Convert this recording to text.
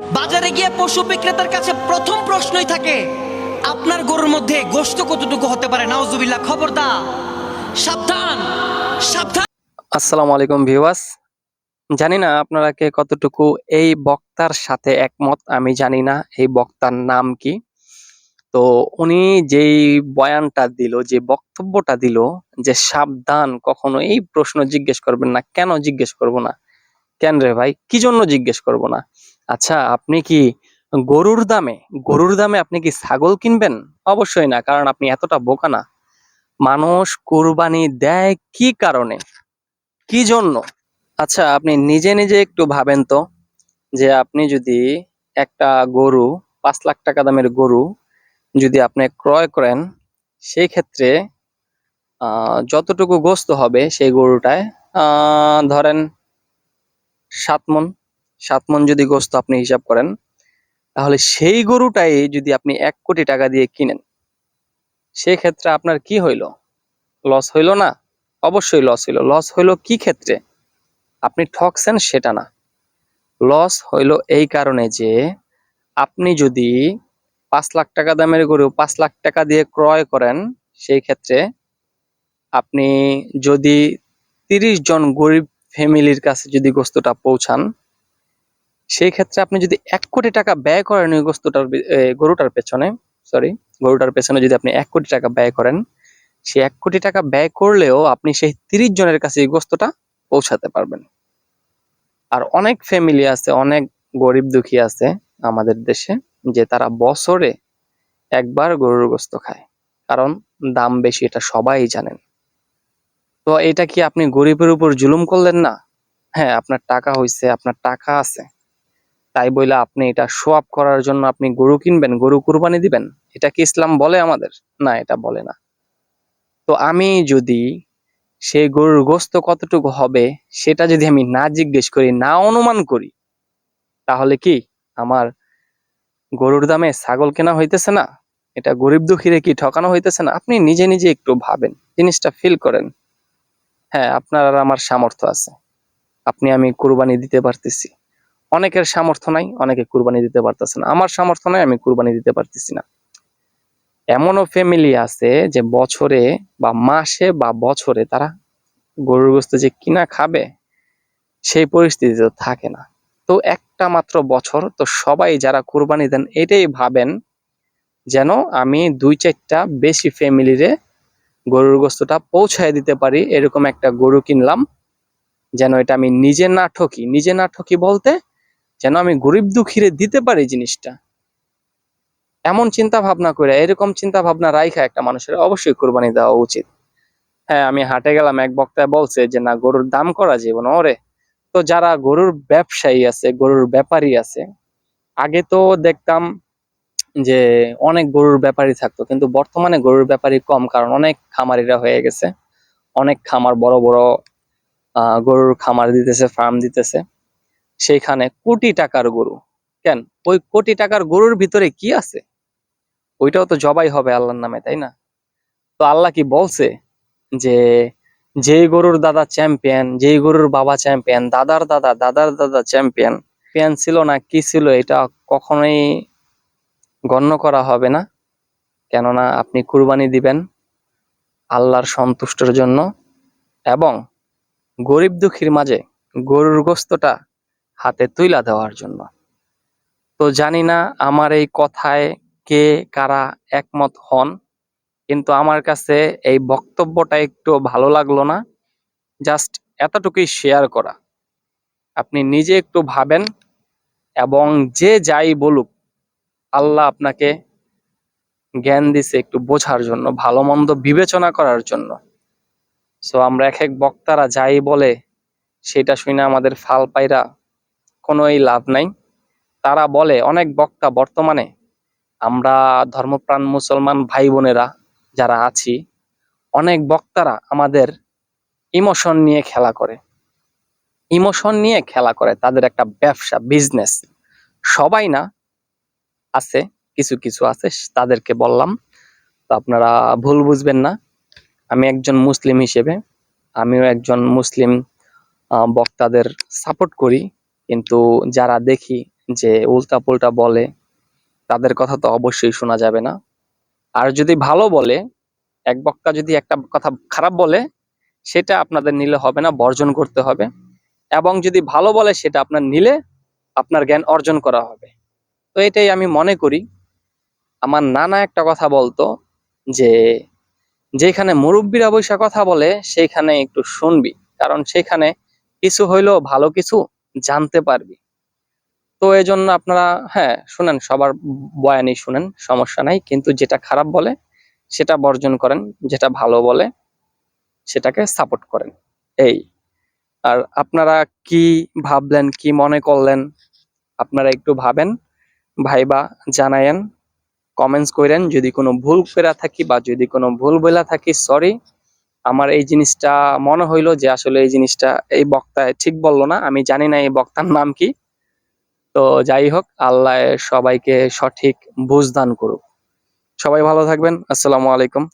বাজারে গিয়ে পশু বিক্রেতার কাছে প্রথম প্রশ্নই থাকে, আপনার গরুর মধ্যে গোশত কতটুকু হতে পারে? নাউজুবিল্লাহ খবরদার। সাবধান সাবধান। আসসালামু আলাইকুম ভিউয়ার্স। জানি না আপনারা কে কতটুকু এই বক্তার সাথে একমত, আমি জানি না এই বক্তার নাম কি। তো উনি যেই বয়ানটা দিল, যে বক্তব্যটা দিল, যে সাবধান, কখনো এই প্রশ্ন জিজ্ঞেস করবেন না, কেন জিজ্ঞেস করব না? কেন রে ভাই? কি জন্য জিজ্ঞেস করব না? আচ্ছা আপনি কি গরুর দামে গরুর দামে আপনি কি ছাগল কিনবেন? অবশ্যই না, কারণ আপনি এতটা বোকা না। মানুষ কুরবানি দেয় কি কারণে? কি জন্য? আচ্ছা আপনি নিজে নিজে একটু ভাবেন তো, যে আপনি যদি একটা গরু, পাঁচ লাখ টাকা দামের গরু যদি আপনি ক্রয় করেন, সেই ক্ষেত্রে যতটুকু গোস্ত হবে সেই গরুটায় ধরেন সাত মন সাত মন যদি গোস্ত আপনি হিসাব করেন, তাহলে সেই গরুটাই যদি আপনি এক কোটি টাকা দিয়ে কিনেন সেই ক্ষেত্রে আপনার কি হইল? লস হইল না? অবশ্যই লস হইল। লস হইল কি ক্ষেত্রে? আপনি ঠকছেন সেটা না। লস হইল এই কারণে যে, আপনি যদি পাঁচ লাখ টাকা দামের গরু পাঁচ লাখ টাকা দিয়ে ক্রয় করেন, সেই ক্ষেত্রে আপনি যদি তিরিশ জন গরিব ফ্যামিলির কাছে যদি গোস্তটা পৌঁছান সেই ক্ষেত্রে আপনি যদি এক কোটি টাকা ব্যয় করেন ওই গোস্তটার গরুটার পেছনে সরি গরুটার পেছনে যদি আপনি এক কোটি টাকা ব্যয় করেন সে এক কোটি টাকা ব্যয় করলেও আপনি সেই তিরিশ জনের কাছে এই গোস্তটা পৌঁছাতে পারবেন। আর অনেক ফ্যামিলি আছে, অনেক গরিব দুঃখী আছে আমাদের দেশে, যে তারা বছরে একবার গরুর গোস্ত খায়। কারণ দাম বেশি, এটা সবাই জানেন। তো এটা কি আপনি গরিবের উপর জুলুম করলেন না? হ্যাঁ আপনার টাকা হইছে, আপনার টাকা আছে। তাই বইলে আপনি এটা শো আপ করার জন্য আপনি গরু কিনবেন, গরু কুরবানি দিবেন। এটা কি ইসলাম বলে আমাদের? না, এটা বলে না। তো আমি যদি সেই গরুর গোস্ত কতটুকু হবে, সেটা যদি আমি না জিজ্ঞেস করি, না অনুমান করি, তাহলে কি আমার গরুর দামে ছাগল কেনা হইতেছে না? এটা গরিব দুঃখীরে কি ঠকানো হইতেছে না? আপনি নিজে নিজে একটু ভাবেন, জিনিসটা ফিল করেন। হ্যাঁ আপনার আর আমার সামর্থ্য আছে। আপনি আমি কুরবানি দিতে পারতেছি। অনেকের সামর্থ্য নাই, অনেকে কুরবানি দিতে পারতেছে না। আমার সামর্থ্য নাই, আমি কুরবানি দিতে পারতেছি না। এমনও ফ্যামিলি আছে যে বছরে বা মাসে বা বছরে তারা গরুর গোস্ত যে কিনা খাবে, সেই পরিস্থিতি তো থাকে না। তো একটা মাত্র বছর, তো সবাই যারা কুরবানি দেন, এটাই ভাবেন যেন আমি দুই চারটা বেশি ফ্যামিলিরে গরুর গোস্তটা পৌঁছায় দিতে পারি, এরকম একটা গরু কিনলাম। যেন এটা আমি নিজে না ঠকি। নিজে না ঠকি বলতে যেন আমি গরিব দুঃখীরে দিতে পারি জিনিসটা। এমন চিন্তা ভাবনা করে এরকম চিন্তা ভাবনা রাইখা একটা মানুষের অবশ্যই কোরবানি দেওয়া উচিত। হ্যাঁ আমি হাটে গেলাম, এক বক্তায় বলছে যে, না, গরুর দাম করা যাবে না, ওরে। তো যারা গরুর ব্যবসায়ী আছে, গরুর ব্যাপারী আছে, আগে তো দেখতাম যে, অনেক গরুর ব্যাপারী থাকতো, কিন্তু বর্তমানে গরুর ব্যাপারী কম, কারণ অনেক খামারিরা হয়ে গেছে। অনেক খামার বড় বড় গরুর খামার দিতেছে ফার্ম দিতেছে। সেইখানে কোটি টাকার গরু। কেন? ওই কোটি টাকার গরুর ভিতরে কি আছে? ওইটাও তো জবাই হবে আল্লাহর নামে, তাই না? তো আল্লাহ কি বলছে যে, যেই গরুর দাদা চ্যাম্পিয়ন যেই গরুর বাবা চ্যাম্পিয়ন দাদার দাদা দাদার দাদা চ্যাম্পিয়ন চ্যাম্পিয়ন ছিল না, কি ছিল এটা কখনোই গণ্য করা হবে না। কেননা আপনি কুরবানি দিবেন আল্লাহর সন্তুষ্টর জন্য এবং গরিব দুঃখীর মাঝে গরুর গোস্তটা হাতে তুইলা দেওয়ার জন্য। তো জানি না আমার এই কথায় কে কারা একমত হন, কিন্তু আমার কাছে এই বক্তব্যটা একটু ভালো লাগল না। জাস্ট এতটুকুই শেয়ার করা। আপনি নিজে একটু ভাবেন এবং যে যাই বলুক, আল্লাহ আপনাকে জ্ঞান দিছে একটু বোঝার জন্য, ভালো মন্দ বিবেচনা করার জন্য। সো আমরা এক এক বক্তারা যাই বলে, সেটা শুনে আমাদের ফাল পাইরা কোনোই লাভ নাই। তারা বলে, অনেক বক্তা বর্তমানে আমরা ধর্মপ্রাণ মুসলমান ভাই বোনেরা যারা আছি, অনেক বক্তারা আমাদের ইমোশন নিয়ে খেলা করে। ইমোশন নিয়ে খেলা করে, তাদের একটা ব্যবসা, বিজনেস। সবাই না, আছে, কিছু কিছু আছে, তাদেরকে বললাম, তো আপনারা ভুল বুঝবেন না। আমি একজন মুসলিম হিসেবে, আমিও একজন মুসলিম বক্তাদের সাপোর্ট করি। কিন্তু যারা দেখি যে উল্টা পুল্টা বলে, তাদের কথা তো অবশ্যই শোনা যাবে না। আর যদি ভালো বলে, এক বক্তা যদি একটা কথা খারাপ বলে, সেটা আপনাদের নিলে হবে না, বর্জন করতে হবে। এবং যদি ভালো বলে, সেটা আপনার নিলে আপনার জ্ঞান অর্জন করা হবে। তো এটাই আমি মনে করি। আমার নানা একটা কথা বলতো যে, যেখানে মুরব্বীরা বৈশা কথা বলে সেইখানে একটু শুনবি। কারণ সেখানে কিছু হইলেও ভালো কিছু জানতে পারবি। তো এই জন্য আপনারা হ্যাঁ শুনেন, সবার বয়ানই শুনেন, সমস্যা নাই। কিন্তু যেটা খারাপ বলে, সেটা বর্জন করেন, যেটা ভালো বলে, সেটাকে সাপোর্ট করেন। এই, আর আপনারা কি ভাবলেন, কি মনে করলেন, আপনারা একটু ভাবেন, ভাইবা জানায়েন কমেন্টস করেন যদি কোনো ভুল করে থাকি বা যদি কোনো ভুল বলে থাকি সরি আমার এই জিনিসটা মনে হইল যে আসলে এই জিনিসটা এই বক্তায় ঠিক বলল না। আমি জানি না এই বক্তার নাম কি। তো যাই হোক, আল্লাহ সবাইকে সঠিক বুঝদান করুক। সবাই ভালো থাকবেন। আসসালামু আলাইকুম।